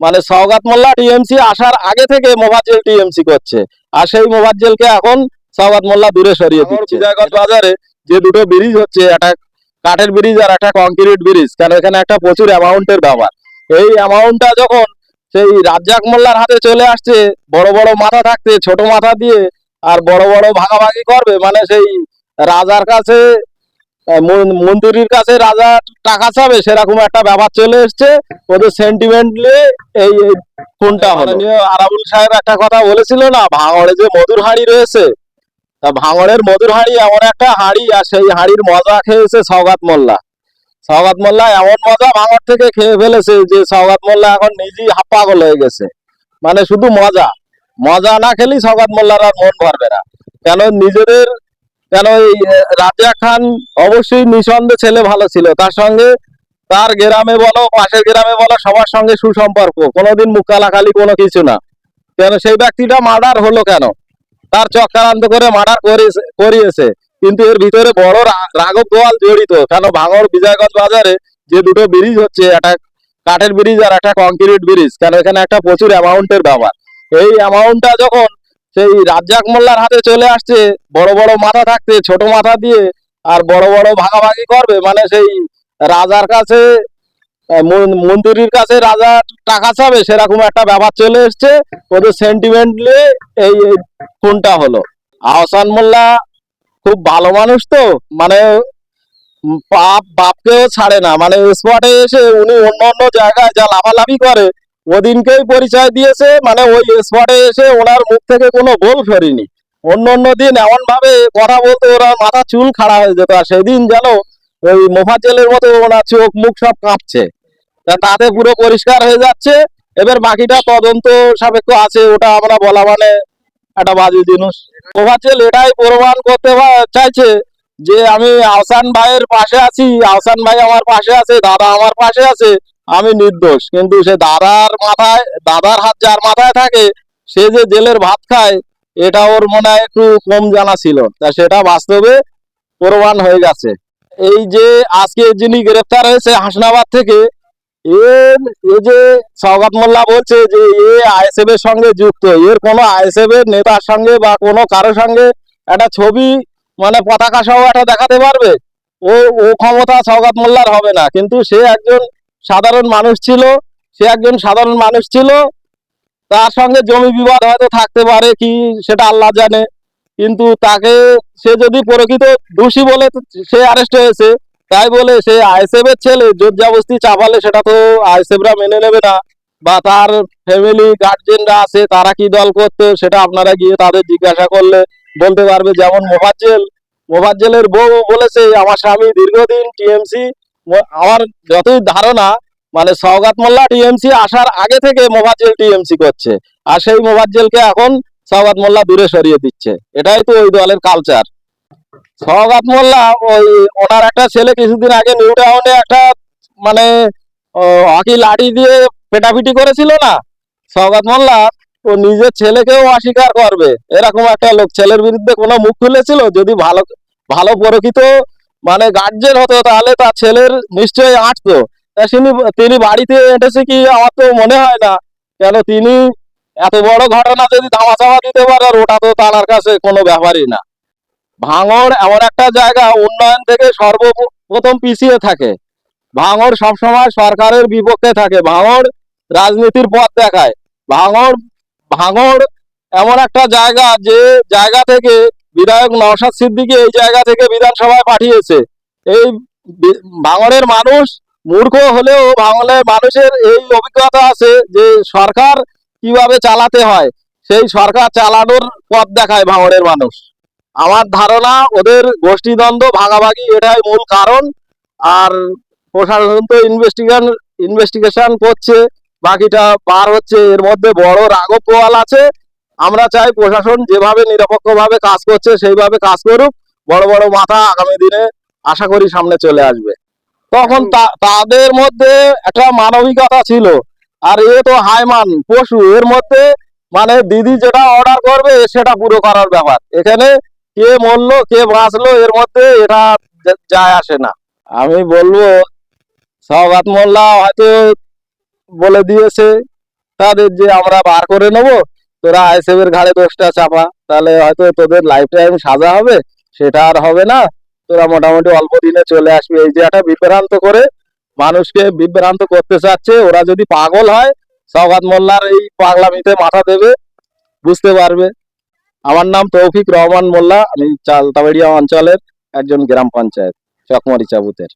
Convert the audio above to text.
মানে সওগাত মোল্লা টিএমসি আসার আগে থেকে মোবাজ্জেল টিএমসি করছে। আর সেই মোবাজ্জেলকে এখন সওগাত মোল্লা দূরে সরিয়ে দিচ্ছে। বিজয়গঞ্জ বাজারে যে দুটো ব্রিজ হচ্ছে একটা কাঠের ব্রিজ আর একটা কংক্রিট ব্রিজ কারণ এখানে একটা প্রচুর অ্যামাউন্টের ব্যাপার। এই অ্যামাউন্টটা যখন সেই রাজ্জাক মোল্লার হাতে চলে আসছে বড় বড় মাথা থাকতে ছোট মাথা দিয়ে আর বড় বড় ভাগাভাগি করবে মানে সেই রাজার কাছে মন্ত্রীর কাছে রাজা টাকা চাবে, সেরকম একটা ব্যাপার চলে এসছে। ওদের সেন্টিমেন্ট নিয়ে এই খুনটা হলো। আরাবুল সাহেব একটা কথা বলেছিল না, ভাঙড়ে যে মধুর হাঁড়ি রয়েছে, তা ভাঙড়ের মধুর হাঁড়ি এমন একটা হাঁড়ি, আর সেই হাঁড়ির মজা খেয়েছে সওগাত মোল্লা। সওগাত মোল্লা এমন মজা ভাঙড় থেকে খেয়ে ফেলেছে যে সওগাত মোল্লা এখন নিজেই হাফ পাগল হয়ে গেছে। মানে শুধু মজা। মজা না খেলেই সওগাত মোল্লার আর মন ভরবে না। কেন নিজেদের কেন আহ, রাজিয়া খান অবশ্যই নিঃসন্দেহে ছেলে ভালো ছিল। তার সঙ্গে তার গ্রামে বলো পাশের গ্রামে বলো সবার সঙ্গে সুসম্পর্ক। কোনোদিন মুখ কালাকালি কোনো কিছু না। কেন সেই ব্যক্তিটা মার্ডার হলো কেন? তার চক্রান্ত করে মার্ডার করিয়েছে। কিন্তু এর ভিতরে বড় রাঘব গোয়াল জড়িত। কেন ভাঙড় বিজয়গঞ্জ বাজারে যে দুটো ব্রিজ হচ্ছে একটা কাঠের ব্রিজ আর একটা কংক্রিট ব্রিজ কেন এখানে একটা প্রচুর অ্যামাউন্টের ব্যাপার। এই অ্যামাউন্টটা যখন সেই রাজ্জাক মোল্লার হাতে চলে আসছে, বড় বড় মাথা থাকতে ছোট মাথা দিয়ে, আর বড় বড় ভাগাভাগি করবে মানে সেই রাজার কাছে মন্ত্রীর কাছে রাজা টাকা চাবে, সেরকম একটা ব্যাপার চলে এসছে, ওদের সেন্টিমেন্ট এই খুনটা হলো। আহসান মোল্লা খুব ভালো মানুষ তো মানে বাপ বাপকেও ছাড়ে না মানে স্পটে এসে উনি অন্য অন্য জায়গায় যা লাফালাফি করে ওদিনকেই পরিচয় দিয়েছে মানে ওই স্পটে এসে ওনার মুখ থেকে কোনো বল সরিনি অন্য অন্য দিন এমন ভাবে কথা বলতে ওরা মাথা চুল খাড়া হয়ে যেত, আর সেদিন যেন ওই মোফাজ্জেলের মতো ওনার চোখ মুখ সব কাঁপছে। তাতে পুরো পরিষ্কার হয়ে যাচ্ছে। এবার বাকিটা তদন্ত সাপেক্ষ আছে, ওটা আমরা বলা মানে একটা বাজে জিনিস। মোফাজ্জেল এটাই প্রমাণ করতে চাইছে যে আমি আহসান ভাইয়ের পাশে আছি, আহসান ভাই আমার পাশে আছে, দাদা আমার পাশে আছে। আমি নির্দোষ, কিন্তু সে দাদার মাথায়, দাদার হাত যার মাথায় থাকে, সে যে জেলের ভাত খায়, এটা ওর মনে হয় একটু কম জানা ছিল। তা সেটা বাস্তবে প্রমাণ হয়ে গেছে। এই যে আজকে যিনি গ্রেফতার হয়েছে হাসনাবাদ থেকে এর এ যে সওগাত মোল্লা বলছে যে এ আইএসএফ এর সঙ্গে যুক্ত, এর কোনো আইএসএফ এর নেতার সঙ্গে বা কোনো কারোর সঙ্গে একটা ছবি মানে পতাকা সহ একটা দেখাতে পারবে? ও ও ক্ষমতা সওগাত মোল্লার হবে না, কিন্তু সে একজন সাধারণ মানুষ ছিল, সে একজন সাধারণ মানুষ ছিল। তার সঙ্গে জমি বিবাদ হয়তো থাকতে পারে কি, সেটা আল্লাহ জানে। কিন্তু তাকে সে যদি প্রকৃত দোষী বলে সে অ্যারেস্ট হয়েছে, তাই বলে সে আইএসএফ এর ছেলে জোরজাবস্তি চাপালে সেটা তো আইএসএফরা মেনে নেবে না। বা তার ফ্যামিলি গার্জেনরা আছে, তারা কি দল করতো, সেটা আপনারা গিয়ে তাদের জিজ্ঞাসা করলে বলতে পারবে। যেমন মোফাজ্জেল, মোফাজ্জেলের বউ বলেছে, আমার স্বামী দীর্ঘদিন টিএমসি আমার যতই ধারণা মানে সওগাত মোল্লা টিএমসি আসার আগে থেকে মোফাজ্জেল টিএমসি করছে। আর সেই মোফাজ্জেলকে এখন সওগাত মোল্লা দূরে সরিয়ে দিচ্ছে। এটাই তো ওই দলের কালচার সওগাত মোল্লা ওই ওনার একটা ছেলে কিছুদিন আগে নিউ টাউনে একটা মানে হকি লাঠি দিয়ে পেটাপিটি করেছিল না? সওগাত মোল্লা ও নিজের ছেলেকেও অস্বীকার করবে। এরকম একটা লোক, ছেলের বিরুদ্ধে কোনো মুখ খুলেছিল? যদি ভালো ভালো পরকিত মানে গার্জেন হতো, তাহলে তার ছেলের নিশ্চয়ই আঁটতো তিনি তিনি বাড়িতে এসেছে কি আমার তো মনে হয় না। কেন তিনি এত বড় ঘটনা যদি ধামাচাপা দিতে পারে ওটা তো তার কাছে কোনো ব্যাপারই না। ভাঙড় এমন একটা জায়গা, উন্নয়ন থেকে সর্বপ্রথম পিছিয়ে থাকে। ভাঙড় সবসময় সরকারের বিপক্ষে থাকে। ভাঙড় রাজনীতির পথ দেখায়। ভাঙড় ভাঙড় এমন একটা জায়গা যে জায়গা থেকে বিধায়ক নওশাদ সিদ্দিকী এই জায়গা থেকে বিধানসভায় পাঠিয়েছে। এই ভাঙড়ের মানুষ মূর্খ হলেও ভাঙড়ের মানুষের এই অভিজ্ঞতা আছে যে সরকার কীভাবে চালাতে হয়। সেই সরকার চালানোর পথ দেখায় ভাঙড়ের মানুষ। আমার ধারণা ওদের গোষ্ঠীদ্বন্দ্ব ভাগাভাগি এটাই মূল কারণ। আর প্রশাসন তো ইনভেস্টিগেশন ইনভেস্টিগেশন করছে। বাকিটা পার হচ্ছে, এর মধ্যে বড় রাঘব পোয়াল আছে। আমরা চাই প্রশাসন যেভাবে নিরপেক্ষভাবে কাজ করছে, সেইভাবে কাজ করুক। বড় বড় মাথা আগামী দিনে আশা করি সামনে চলে আসবে। তখন তাদের মধ্যে একটা মানবিকতা ছিল। আর এ তো হাইমান পশু, এর মধ্যে মানে দিদি যেটা অর্ডার করবে, সেটা পুরো করার ব্যাপার। এখানে কে মরলো, কে বাঁচলো, এর মধ্যে এটা যায় আসে না। আমি বলব, সওগাত মোল্লা হয়তো বলে দিয়েছে, তাদের যে আমরা বার করে নেব তোরা আইসেফের ঘাড়ে দোষটা চাপা, তাহলে হয়তো তোদের লাইফ টাইম সাজা হবে, সেটা আর হবে না। তোরা মোটামুটি অল্প দিনে চলে আসবি। এই যে একটা বিভ্রান্ত করে মানুষকে বিভ্রান্ত করতে চাচ্ছে, ওরা যদি পাগল হয় সৌগাত মোল্লার এই পাগলামিতে মাথা দেবে, বুঝতে পারবে। আমার নাম তৌফিক রহমান মোল্লা, আমি চালতাবাড়িয়া অঞ্চলের একজন গ্রাম পঞ্চায়েত চকমারি চাবুতের